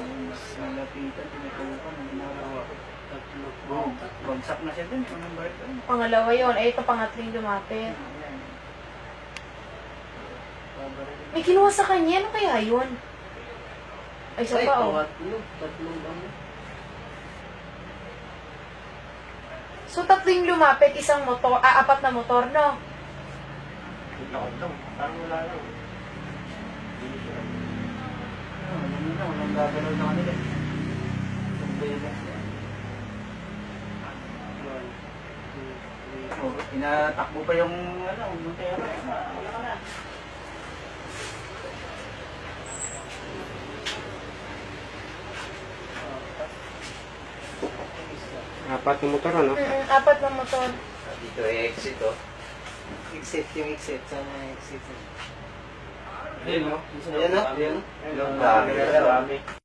nalapitan, tinutulukan, naginawa. Tatlo. Oh, bagsak na siya din. Anong bayad ka? Pangalawa yun. Eh, ito pangatling lumapit. Ayan. May kinuha sa kanya. Ano kaya yun? Ay, isa Ay, pa oh. So, tatlong lumapit, isang motor, ah, apat na motor, no? Wala ko daw. Parang wala lang. Yun na, walang gagalaw sa kanila. Surveillance three, Oh, inatakbo pa yung ano, Montero. Wala ka na. Apat na motor, ano? Mm, apat na motor. Dito ay exit, oh. Exit yung exit. Saan ang exit? Ayun, no? Ayan, no? Ayan. Ayun, dami. Dami.